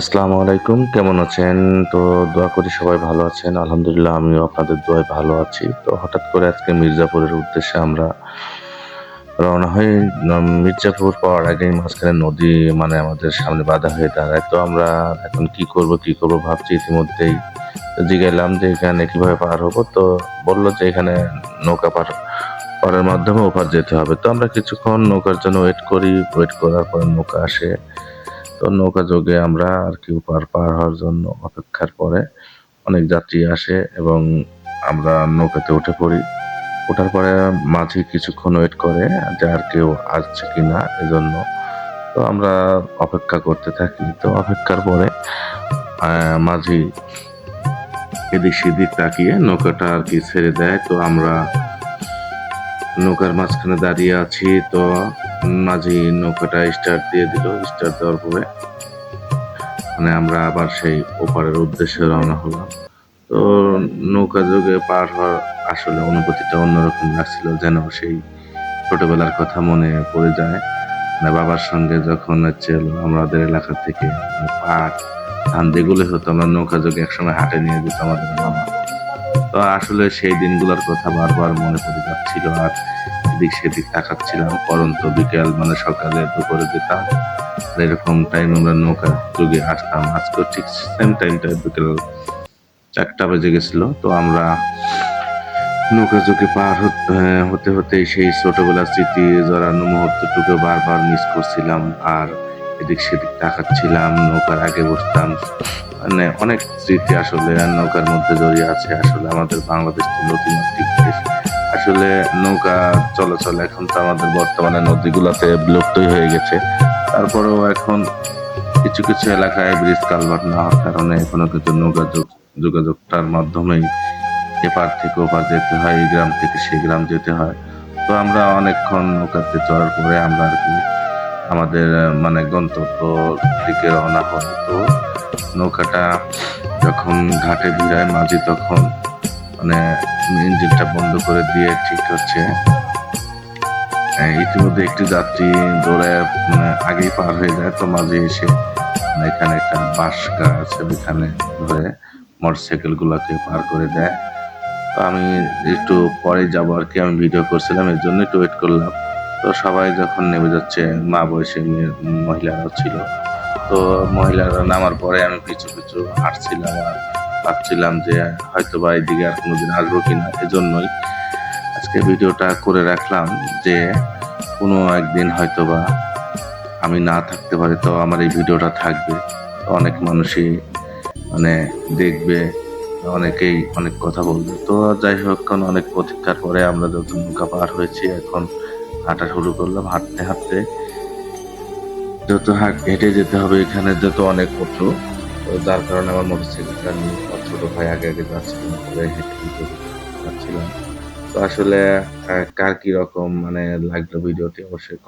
আসসালামু আলাইকুম, কেমন আছেন? তো দোয়া করি সবাই ভালো আছেন। আলহামদুলিল্লাহ, আমিও আপনাদের দোয়ায় ভালো আছি। তো হঠাৎ করে আজকে মির্জাপুরের উদ্দেশ্যে আমরা রওনা হই। মির্জাপুর পাওয়ার আগেই মাঝখানে নদী মানে আমাদের সামনে বাধা হয়ে দাঁড়ায়। তো আমরা এখন কি করব কি করব ভাবছি ইতিমধ্যেই তো জিজ্ঞাইলাম যে এখানে কীভাবে পার হব। তো বলল যে এখানে নৌকা পার পারের মাধ্যমে ওপার যেতে হবে। তো আমরা কিছুক্ষণ নৌকার জন্য ওয়েট করি। ওয়েট করার পরে নৌকা আসে। তো নৌকা যোগে আমরা আর কি পার পার হওয়ার জন্য অপেক্ষার পরে অনেক যাত্রী আসে এবং আমরা নৌকাতে উঠে পড়ি। ওঠার পরে মাঝি কিছুক্ষণ ওয়েট করে যে আর কেউ আসছে কিনা এজন্য। তো আমরা অপেক্ষা করতে থাকি। তো অপেক্ষার পরে মাঝি এদিক সেদিক তাকিয়ে নৌকাটা আর কি ছেড়ে দেয়। তো আমরা নৌকার মাঝখানে দাঁড়িয়ে আছি। তো মাঝি নৌকাটা স্টার্ট দিয়ে দিল স্টার্ট দেওয়ার পরে মানে আমরা আবার সেই ওপারের উদ্দেশ্যে রওনা হলাম। তো নৌকা যোগে পার হওয়ার আসলে অনুভূতিটা অন্যরকম লাগছিল, যেন সেই ছোটবেলার কথা মনে পড়ে যায়। মানে বাবার সঙ্গে যখন হচ্ছে আমাদের এলাকা থেকে পাট ধান যেগুলো হতো, আমরা নৌকা যোগে একসময় হাটে নিয়ে যেত আমাদের মামা। তো আসলে সেই দিনগুলোর কথা বারবার মনে পড়ে যাচ্ছিল, আর এদিক সেদিক তাকাচ্ছিলাম, পরন্ত বিকেল মানে সকালে দুপুরে যেতাম। এরকম টাইম আমরা নৌকা যুগে আসতাম আজকে ঠিক সেম টাইমটা বিকেল চারটা বেজে গেছিল। তো আমরা নৌকা যুগে পার হতে হতে হতে সেই ছোটবেলার স্মৃতি জড়ানো মুহূর্তটুকু বারবার মিস করছিলাম। আর এদিক সেদিক তাকাচ্ছিলাম, নৌকার আগে বসতাম। মানে অনেক স্মৃতি আসলে নৌকার মধ্যে জড়িয়ে আছে। আসলে আমাদের বাংলাদেশ তো নদীমাতৃক দেশ। আসলে নৌকা চলাচল এখন তো আমাদের বর্তমানে নদীগুলোতে বিলুপ্তই হয়ে গেছে। তারপরেও এখন কিছু কিছু এলাকায় ব্রিজ কালভার্ট না হওয়ার কারণে এখনও কিন্তু নৌকা যোগ- যোগাযোগটার মাধ্যমেই এপার থেকে ওপার যেতে হয়, এই গ্রাম থেকে সেই গ্রাম যেতে হয়। তো আমরা অনেকক্ষণ নৌকাতে চড়ার পরে আমরা আর কি আমাদের মানে গন্তব্য দিকে রওনা হয়। তো নৌকাটা যখন ঘাটে ভিড়ায় মাঝি তখন মানে ইঞ্জিনটা বন্ধ করে দিয়ে ঠিক হচ্ছে। আহ, ইতিমধ্যে একটি যাত্রী দৌড়ে মানে আগেই পার হয়ে যায় তো মাঝে এসে মানে এখানে একটা বাঁশ গাছ ওইখানে ধরে মোটরসাইকেল গুলাকে পার করে দেয়। তো আমি একটু পরে যাব আর কি আমি ভিডিও করছিলাম এর জন্য একটু ওয়েট করলাম। তো সবাই যখন নেমে যাচ্ছে মা বয়সী মহিলারাও ছিল। তো মহিলারা নামার পরে আমি পিছু পিছু হাঁটছিলাম আর ভাবছিলাম যে হয়তো বা এইদিকে আর কোনোদিন আসব কিনা, এজন্যই আজকে ভিডিওটা করে রাখলাম যে কোনো একদিন হয়তো বা আমি না থাকতে পারি তো আমার এই ভিডিওটা থাকবে। অনেক মানুষই মানে দেখবে, অনেকেই অনেক কথা বলবে। তো যাই হোক এখন অনেক প্রতীক্ষার পরে আমরা যত নৌকা পার হয়েছি, এখন হাঁটা শুরু করলাম। হাঁটতে হাঁটতে যত হাট, হেঁটে যেতে হবে এখানে যত অনেক উঁচু তো যার কারণে আমার মোটরসাইকেলটা নিয়ে ছোট ভাই আগে আগে যাচ্ছিলাম পরে হেঁটে যাচ্ছিলাম তো আসলে কার কি রকম মানে লাগল ভিডিওটি অবশ্যই